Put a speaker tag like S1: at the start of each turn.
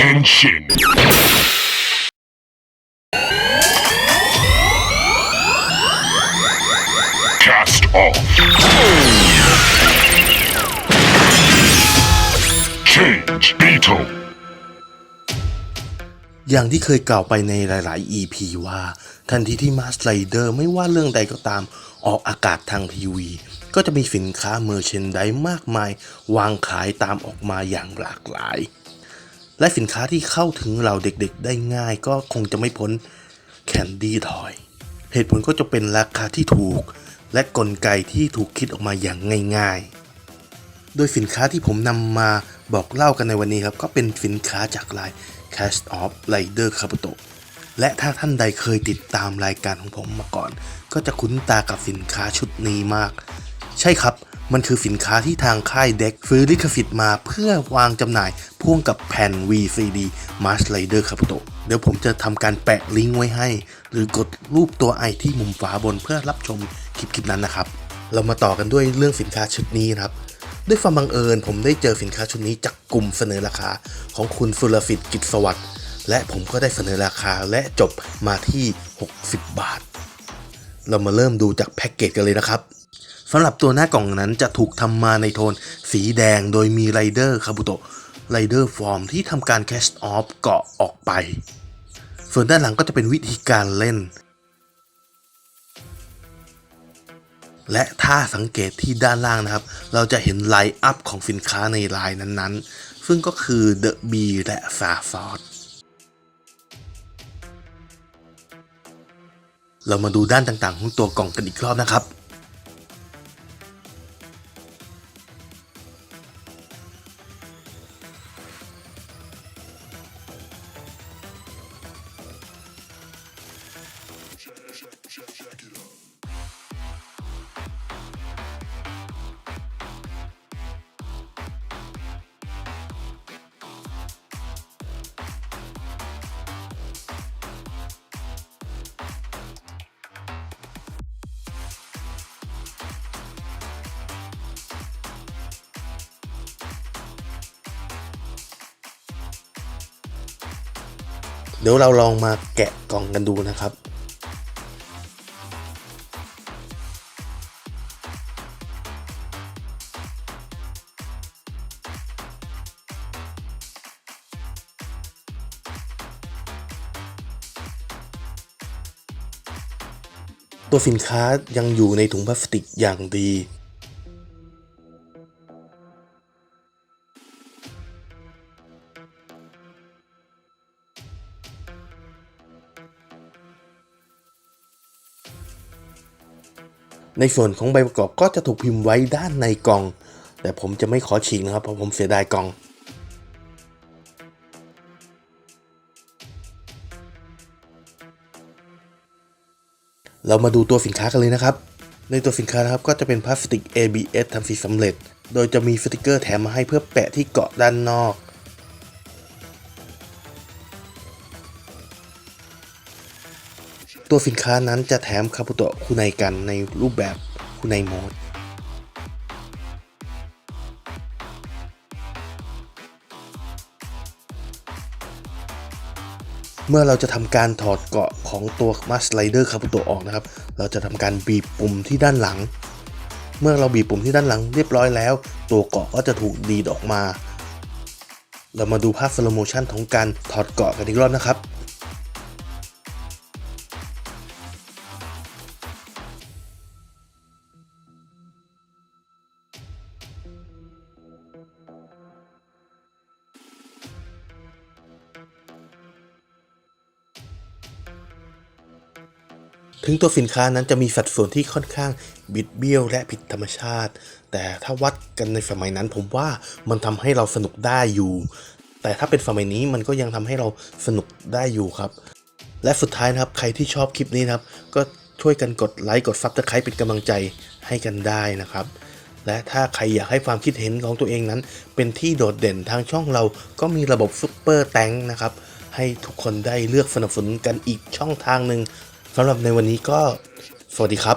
S1: Henshin. Cast off. Change Beetle.
S2: อย่างที่เคยกล่าวไปในหลาย ๆ EP ว่า ทันทีที่มาสไลเดอร์ไม่ว่าเรื่องใดก็ตาม ออกอากาศทางทีวี ก็จะมีสินค้าเมอร์เชนไดมากมาย วางขายตามออกมาอย่างหลากหลาย และสินค้าที่เข้าถึงเราเด็กๆ ได้ง่ายก็คงจะไม่พ้นแคนดี้ทอย เหตุผลก็จะเป็นราคาที่ถูก และกลไกที่ถูกคิดออกมาอย่างง่ายๆ โดยสินค้าที่ผมนำมาบอกเล่ากันในวันนี้ครับ ก็เป็นสินค้าจากลาย Cast of Rider k a b u t o และถ้าท่านใดเคยติดตามรายการของผมมาก่อน ก็จะคุ้นตากับสินค้าชุดนี้มาก ใช่ครับ มันคือสินค้าที่ทางค่ายเด็กซื้อลิขสิทธิ์มาเพื่อวางจำหน่ายพ่วงกับแผ่น VCD Mask Rider k a b u t o เดี๋ยวผมจะทำการแปะลิงก์ไว้ให้ หรือกดรูปตัวไอที่มุมฝาบนเพื่อรับชมคลิปๆนั้นนะครับ เรามาต่อกันด้วยเรื่องสินค้าชุดนี้นะครับด้วยความบังเอิญผมได้เจอสินค้าชุดนี้จากกลุ่มเสนอราคาของคุณสุรฟิตกิจสวัสดิ์และผมก็ได้เสนอราคาและจบมาที่ 60 บาท เรามาเริ่มดูจากแพ็กเกจกันเลยนะครับ สำหรับตัวหน้ากล่องนั้นจะถูกทำมาในโทนสีแดงโดยมีไรเดอร์คาบุโตะไรเดอร์ฟอร์มที่ทำการแคชออฟเกาะออกไป ส่วนด้านหลังก็จะเป็นวิธีการเล่น และถ้าสังเกตที่ด้านล่างนะครับ เราจะเห็นไลน์อัพของสินค้าในไลน์นั้นๆ ซึ่งก็คือ The B และ f a r f o r d เรามาดูด้านต่างๆ ของตัวกล่องกันอีกรอบนะครับ เดี๋ยวเราลองมาแกะกล่องกันดูนะครับตัวสินค้ายังอยู่ในถุงพลาสติกอย่างดี ในส่วนของใบประกอบก็จะถูกพิมพ์ไว้ด้านในกล่อง แต่ผมจะไม่ขอฉีกนะครับเพราะผมเสียดายกล่องเรามาดูตัวสินค้ากันเลยนะครับ ในตัวสินค้านะครับก็จะเป็นพลาสติก ABS ทำสีสำเร็จ โดยจะมีสติกเกอร์แถมมาให้เพื่อแปะที่เกาะด้านนอก ตัวสินค้านั้นจะแถมคาบุโตะคุไนกันในรูปแบบคุไนโหมดเมื่อเราจะทำการถอดเกาะของตัวมาสไลเดอร์คาบุโตะออกนะครับ เราจะทำการบีบปุ่มที่ด้านหลัง เมื่อเราบีบปุ่มที่ด้านหลังเรียบร้อยแล้ว ตัวเกาะก็จะถูกดีดออกมา เรามาดูภาพสโลโมชันของการถอดเกาะกันอีกรอบนะครับ ถึงตัวสินค้านั้นจะมีสัดส่วนที่ค่อนข้างบิดเบี้ยวและผิดธรรมชาติ แต่ถ้าวัดกันในสมัยนั้นผมว่ามันทำให้เราสนุกได้อยู่ แต่ถ้าเป็นสมัยนี้มันก็ยังทำให้เราสนุกได้อยู่ครับ และสุดท้ายนะครับใครที่ชอบคลิปนี้นะครับ ก็ช่วยกันกดไลค์กดซับสไครป์เป็นกำลังใจให้กันได้นะครับ และถ้าใครอยากให้ความคิดเห็นของตัวเองนั้น เป็นที่โดดเด่นทางช่องเราก็มีระบบซุปเปอร์แตงนะครับให้ทุกคนได้เลือกสนับสนุนกันอีกช่องทางหนึ่ง สำหรับในวันนี้ก็สวัสดีครับ